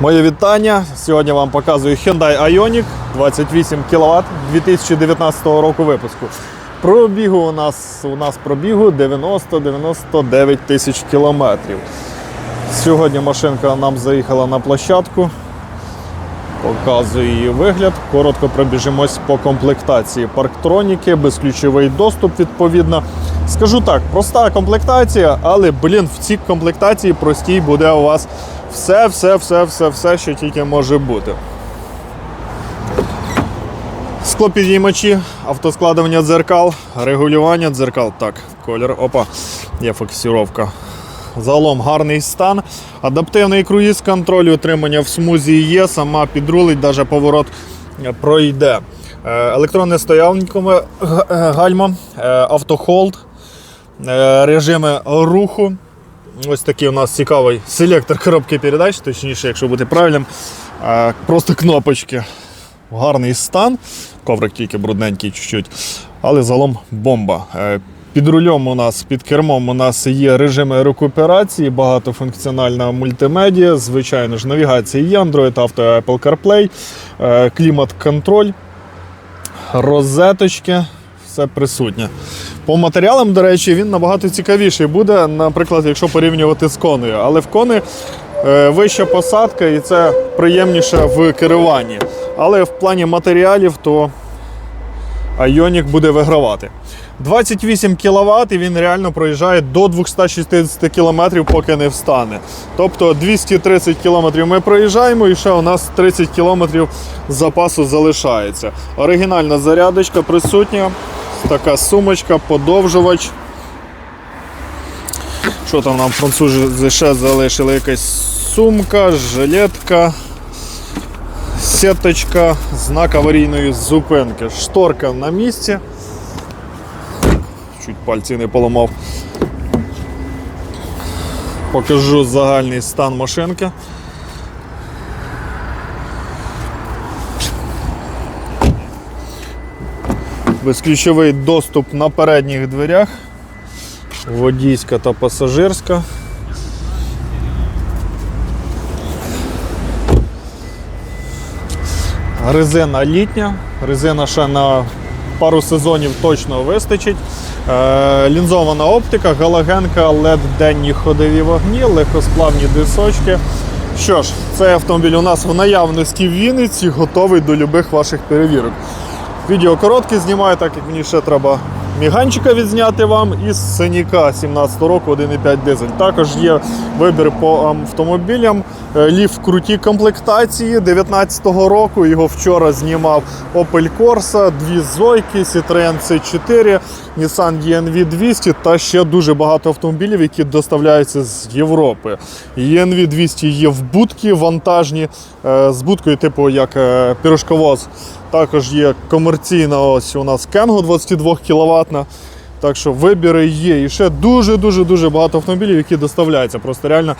Моє вітання. Сьогодні вам показую Hyundai Ioniq 28 кВт 2019 року випуску. Пробігу у нас у нас пробігу 90-99 тисяч кілометрів. Сьогодні машинка нам заїхала на площадку. Показую її вигляд. Коротко пробіжимось по комплектації парктроніки, безключовий доступ відповідно. Скажу так, проста комплектація, але блін, в цій комплектації простій буде у вас все, все, все, все, все, що тільки може бути. Склопідіймачі, автоскладування дзеркал, регулювання дзеркал. Так, колір. Опа, є фокусировка. Загалом гарний стан. Адаптивний круїз контроль, утримання в смузі є, сама підрулить, навіть поворот е, пройде. Е, Електронне стоянкове г- е, гальмо, е, автохолд, режими руху. Ось такий у нас цікавий селектор коробки передач, точніше, якщо бути правильним. Просто кнопочки. Гарний стан. Коврик тільки брудненький чуть-чуть. Але загалом бомба. Е, Під рулем у нас, під кермом у нас є режими рекуперації, багатофункціональна мультимедіа, звичайно ж, навігація є, Android Auto, Apple CarPlay, е, клімат-контроль, розеточки, все присутнє. По матеріалам, до речі, він набагато цікавіший буде, наприклад, якщо порівнювати з конею. Але в кони е, вища посадка і це приємніше в керуванні. Але в плані матеріалів, то Ioniq буде вигравати. 28 кВт і він реально проїжджає до 260 км, поки не встане. Тобто 230 км ми проїжджаємо і ще у нас 30 км запасу залишається. Оригінальна зарядочка присутня, така сумочка, подовжувач. Що там нам французи ще залишили? Якась сумка, жилетка, сіточка, знак аварійної зупинки. Шторка на місці. Чуть пальці не поламав. Покажу загальний стан машинки. Безключовий доступ на передніх дверях, водійська та пасажирська. Резина літня, резина ще на пару сезонів точно вистачить. Е, лінзована оптика, галогенка, LED денні ходові вогні, легкосплавні дисочки. Що ж, цей автомобіль у нас в наявності в Вінниці, готовий до любих ваших перевірок. Відео коротке знімаю, так як мені ще треба міганчика відзняти вам із Сеніка 17 року 1,5 дизель. Також є вибір по автомобілям. Е, Ліф в крутій комплектації 19-го року. Його вчора знімав Opel Corsa, дві Зойки, Citroen C4, Nissan ENV 200 та ще дуже багато автомобілів, які доставляються з Європи. ENV 200 є в будки вантажні е, з будкою, типу як е, пірожковоз. Також є комерційна ось у нас Kengo 22 кВт. Так що вибіри є. І ще дуже-дуже дуже багато автомобілів, які доставляються. Просто реально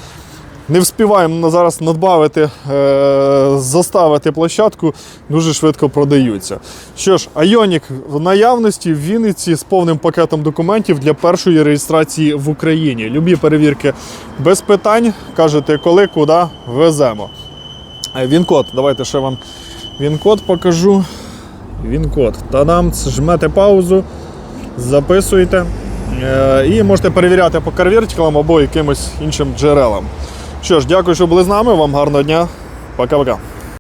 не вспіваємо зараз надбавити, е, заставити площадку, дуже швидко продаються. Що ж, Ioniq в наявності в Вінниці з повним пакетом документів для першої реєстрації в Україні. Любі перевірки без питань. Кажете, коли, куди веземо. Е, Він-код, давайте ще вам він-код покажу. Він-код. Та-дам, жмете паузу, записуєте. Е, І можете перевіряти по карвертикалам або якимось іншим джерелам. Що ж, дякую, що були з нами. Вам гарного дня. Пока-пока.